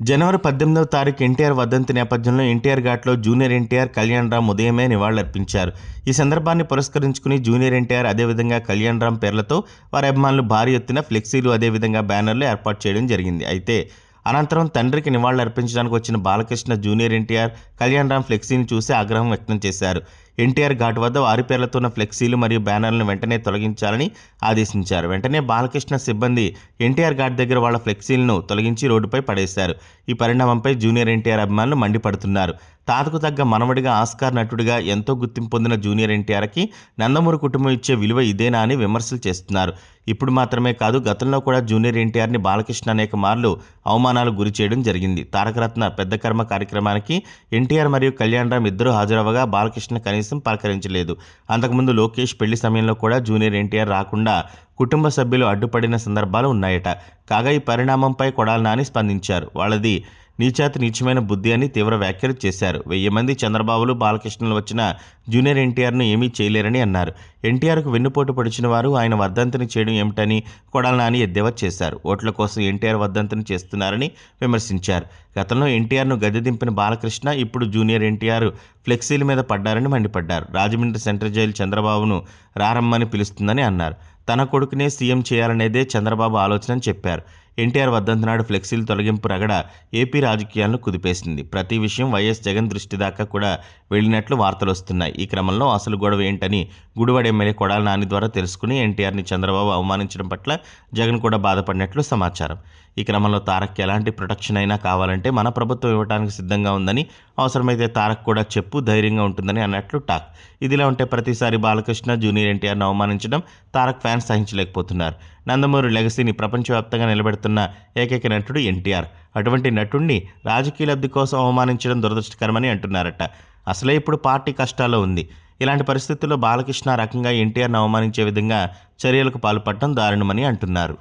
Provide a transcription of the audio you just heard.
జనవరి పద్దెనిమిదవ తారీఖు ఎన్టీఆర్ వర్ధంతి నేపథ్యంలో ఎన్టీఆర్ ఘాట్లో జూనియర్ ఎన్టీఆర్ కళ్యాణ్ రామ్ ఉదయమే నివాళులర్పించారు. ఈ సందర్భాన్ని పురస్కరించుకుని జూనియర్ ఎన్టీఆర్ అదేవిధంగా కళ్యాణ్ రామ్ పేర్లతో వారి అభిమానులు భారీ ఎత్తున ఫ్లెక్సీలు అదేవిధంగా బ్యానర్లు ఏర్పాటు చేయడం జరిగింది. అయితే అనంతరం తండ్రికి నివాళులు అర్పించడానికి వచ్చిన బాలకృష్ణ జూనియర్ ఎన్టీఆర్ కళ్యాణ్ రామ్ ఫ్లెక్సీని చూసి ఆగ్రహం వ్యక్తం చేశారు. ఎన్టీఆర్ ఘాట్ వద్ద వారి పేర్లతో ఉన్న ఫ్లెక్సీలు మరియు బ్యానర్లను వెంటనే తొలగించాలని ఆదేశించారు. వెంటనే బాలకృష్ణ సిబ్బంది ఎన్టీఆర్ ఘాట్ దగ్గర వాళ్ళ ఫ్లెక్సీలను తొలగించి రోడ్డుపై పడేశారు. ఈ పరిణామంపై జూనియర్ ఎన్టీఆర్ అభిమానులు మండిపడుతున్నారు. తాతకు తగ్గ మనవడిగా ఆస్కార్ నటుడిగా ఎంతో గుర్తింపు పొందిన జూనియర్ ఎన్టీఆర్కి నందమూరి కుటుంబం ఇచ్చే విలువ ఇదేనా అని విమర్శలు చేస్తున్నారు. ఇప్పుడు మాత్రమే కాదు గతంలో కూడా జూనియర్ ఎన్టీఆర్ని బాలకృష్ణ అనేక మార్లు అవమానాలు గురి చేయడం జరిగింది. తారకరత్న పెద్ద కర్మ కార్యక్రమానికి ఎన్టీఆర్ మరియు కళ్యాణ్ రామ్ ఇద్దరు హాజరవగా బాలకృష్ణ కనీసం పలకరించలేదు. అంతకుముందు లోకేష్ పెళ్ళి సమయంలో కూడా జూనియర్ ఎన్టీఆర్ రాకుండా కుటుంబ సభ్యులు అడ్డుపడిన సందర్భాలు ఉన్నాయట. కాగా ఈ పరిణామంపై కొడాల నాని స్పందించారు. వాళ్ళది నీచాతి నీచమైన బుద్ధి అని తీవ్ర వ్యాఖ్యలు చేశారు. వెయ్యి మంది చంద్రబాబులు బాలకృష్ణలు వచ్చిన జూనియర్ ఎన్టీఆర్ను ఏమీ చేయలేరని అన్నారు. ఎన్టీఆర్కు వెన్నుపోటు పొడిచిన వారు ఆయన వర్ధంతిని చేయడం ఏమిటని కొడాల నాని ఎద్దేవా చేశారు. ఓట్ల కోసం ఎన్టీఆర్ వర్ధంతిని చేస్తున్నారని విమర్శించారు. గతంలో ఎన్టీఆర్ను గద్దె దింపిన బాలకృష్ణ ఇప్పుడు జూనియర్ ఎన్టీఆర్ ఫ్లెక్సీల మీద పడ్డారని మండిపడ్డారు. రాజమండ్రి సెంట్రల్ జైలు చంద్రబాబును రారమ్మని పిలుస్తుందని అన్నారు. తన కొడుకునే సీఎం చేయాలనేదే చంద్రబాబు ఆలోచన అని చెప్పారు. ఎన్టీఆర్ వద్దంతనాడు ఫ్లెక్సీలు ఫ్లెక్సీల తొలగింపు రగడ ఏపీ రాజకీయాలను కుదిపేసింది. ప్రతి విషయం వైఎస్ జగన్ దృష్టి దాకా కూడా వెళ్ళినట్లు వార్తలు వస్తున్నాయి. ఈ క్రమంలో అసలు గొడవ ఏంటని గుడివాడ ఎమ్మెల్యే కొడాల నాని ద్వారా తెలుసుకుని ఎన్టీఆర్ని చంద్రబాబు అవమానించడం పట్ల జగన్ కూడా బాధపడినట్లు సమాచారం. ఈ క్రమంలో తారక్కి ఎలాంటి ప్రొటెక్షన్ అయినా కావాలంటే మన ప్రభుత్వం ఇవ్వడానికి సిద్ధంగా ఉందని అవసరమైతే తారక్ కూడా చెప్పు ధైర్యంగా ఉంటుందని అన్నట్లు టాక్. ఇదిలా ఉంటే ప్రతిసారి బాలకృష్ణ జూనియర్ ఎన్టీఆర్ను అవమానించడం తారక్ ఫ్యాన్స్ సహించలేకపోతున్నారు. నందమూరి లెగసీని ప్రపంచవ్యాప్తంగా నిలబెడుతున్న ఏకైక నటుడు ఎన్టీఆర్. అటువంటి నటుణ్ణి రాజకీయ లబ్ధి కోసం అవమానించడం దురదృష్టకరమని అంటున్నారట. అసలే ఇప్పుడు పార్టీ కష్టాల్లో ఉంది. ఇలాంటి పరిస్థితుల్లో బాలకృష్ణ రకంగా ఎన్టీఆర్ను అవమానించే విధంగా చర్యలకు పాల్పడటం దారుణమని అంటున్నారు.